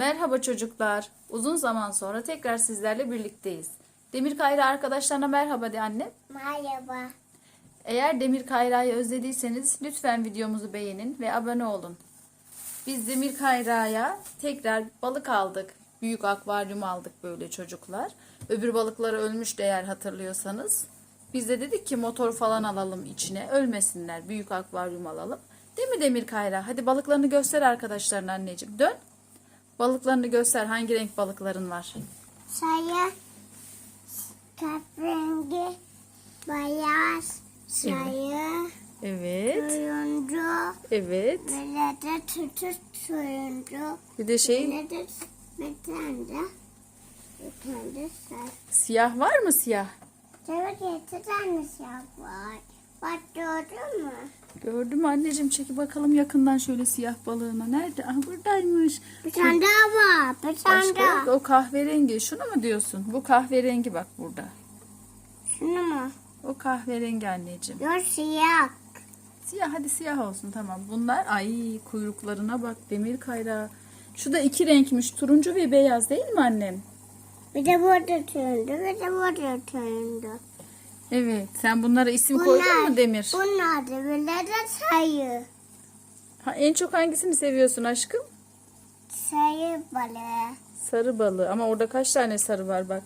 Merhaba çocuklar. Uzun zaman sonra tekrar sizlerle birlikteyiz. Demir Kayra arkadaşlarına merhaba de anne. Merhaba. Eğer Demir Kayra'yı özlediyseniz lütfen videomuzu beğenin ve abone olun. Biz Demir Kayra'ya tekrar balık aldık. Büyük akvaryum aldık böyle çocuklar. Öbür balıkları ölmüştü eğer hatırlıyorsanız. Biz de dedik ki motor falan alalım içine. Ölmesinler. Büyük akvaryum alalım. Değil mi Demir Kayra? Hadi balıklarını göster arkadaşlarına anneciğim. Dön. Balıklarını göster. Hangi renk balıkların var? Saya kahverengi, beyaz, sayı, Evet. turuncu, Evet. böyle de tutup turuncu, Bir de şey böyle de bir tane de bir tane de sarı. siyah var mı siyah? Tabii ki iki tane siyah var. Bak gördün mü? Gördüm anneciğim çeki bakalım yakından şöyle siyah balığına. Nerede? Ah buradaymış. Bir tane daha var. Bir tane Başka daha. yok. O kahverengi. Şunu mu diyorsun? Bu kahverengi bak burada. Şunu mu? O kahverengi anneciğim. Yok siyah. Siyah hadi siyah olsun tamam. Bunlar ay kuyruklarına bak demir kayrağı. Şu da iki renkmiş. Turuncu ve beyaz değil mi annem? Bir de burada turuncu, bir de burada turuncu. Evet. Sen bunlara isim koydun mu Demir? Bunlar da böyle de sayı. Ha, en çok hangisini seviyorsun aşkım? Sayı balığı. Sarı balığı. Ama orada kaç tane sarı var bak.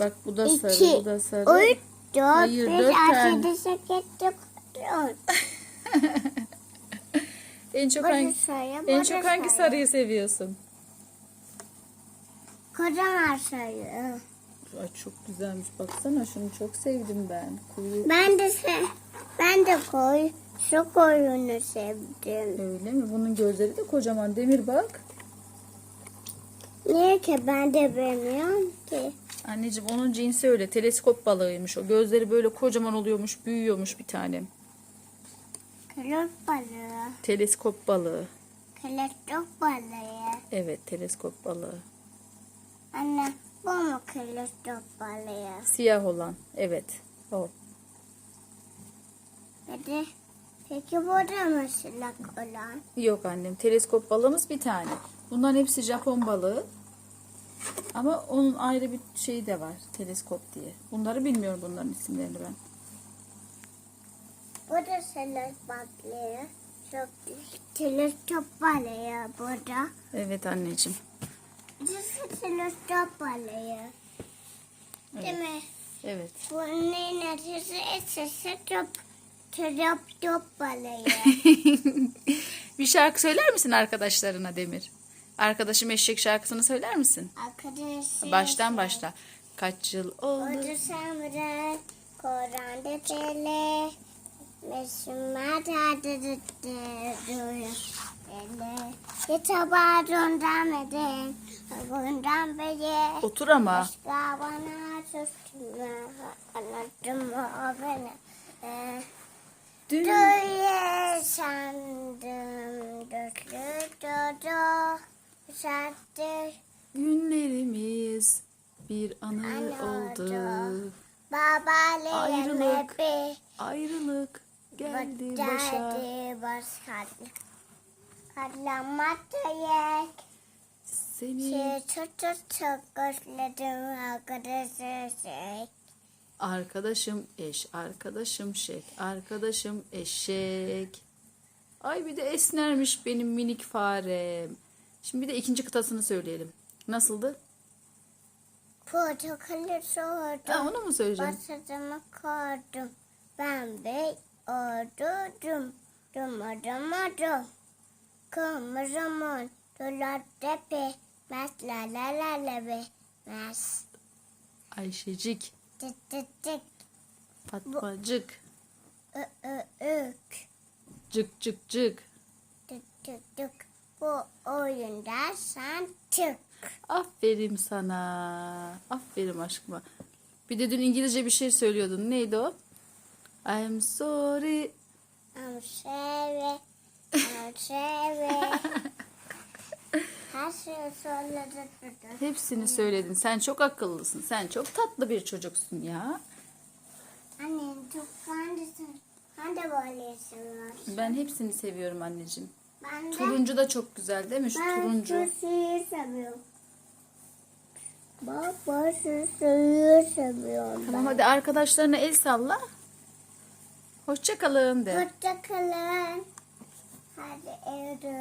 Bak bu da sarı, İki, bu da sarı. üç, dört, Hayır, beş, dört altı, tane. yedi, sekiz, dokuz, on. En çok hangi sayı, en çok hangi sarıyı seviyorsun? Kocaman sayı. Ay çok güzelmiş. Baksana şunu çok sevdim ben. Kuyruk Ben de se ben de koy, şu koyunu sevdim. öyle mi? Bunun gözleri de kocaman. Demir bak. Niye ki ben de bilmiyorum ki. Anneciğim onun cinsi öyle. Teleskop balığıymış o. Gözleri böyle kocaman oluyormuş, büyüyormuş bir tanem. Kılıç balığı, Teleskop balığı. kılıç balığı. Evet, teleskop balığı. Kılıç balığı? Siyah olan. Evet. O. Hadi. Peki burada mı silak olan? Yok annem. Teleskop balığımız bir tane. Bunların hepsi Japon balığı. Ama onun ayrı bir şeyi de var. Teleskop diye. Bunları bilmiyorum bunların isimlerini ben. Burada silak balığı. Çok kılıç balığı burada. Evet anneciğim. Burası kılıç balığı. Değil mi? Evet. Bunun neticesi esası top top top balığı. bir şarkı söyler misin arkadaşlarına Demir? Arkadaşım eşek şarkısını söyler misin? Arkadaşlar. Baştan başla. Kaç yıl oldu? Orada samra, Koran'da tele, Müslüman tadı duruyor. Ele, kitabından eden, bundan beri, Otur ama. başka bana tutma, anlattım o beni. Ee, Dün Duye sandım, dörtlü dodo, sattır, günlerimiz bir anı Anı oldu. oldu. Ayrılık. leleme Ayrılık geldi başa. Geldi başa. Katlanmakta yek. Seni Şey çok çok çok özledim arkadaşlar şey. arkadaşım eş, arkadaşım şek, arkadaşım eşek. Ay bir de esnermiş benim minik farem. Şimdi bir de ikinci kıtasını söyleyelim. Nasıldı? Portakalı Ha, sordum. onu mu söyleyeceğim? Başladığımı kordum. Ben bey ordum. Dumadım odum. Kırmızımın dolar tepe. Mes la la la la be. Mes. Ayşecik, Tık tık tık. Fatmacık, Ö ö ök. cık cık cık. Tık tık tık. Bu oyunda sen çık. Aferin sana. Aferin aşkıma. Bir de dün İngilizce bir şey söylüyordun. Neydi o? I'm sorry. I'm sorry. I'm sorry. Her şeyi söyledik. Hepsini söyledin. Sen çok akıllısın. Sen çok tatlı bir çocuksun ya. Anne çok hangisin? Hangi böylesin var? Ben hepsini seviyorum anneciğim. Ben de, Turuncu da çok güzel değil mi? Şu ben turuncu. şu suyu seviyorum. Baba suyu seviyorum. Tamam hadi arkadaşlarına el salla. Hoşça kalın de. Hoşçakalın. Hadi evde.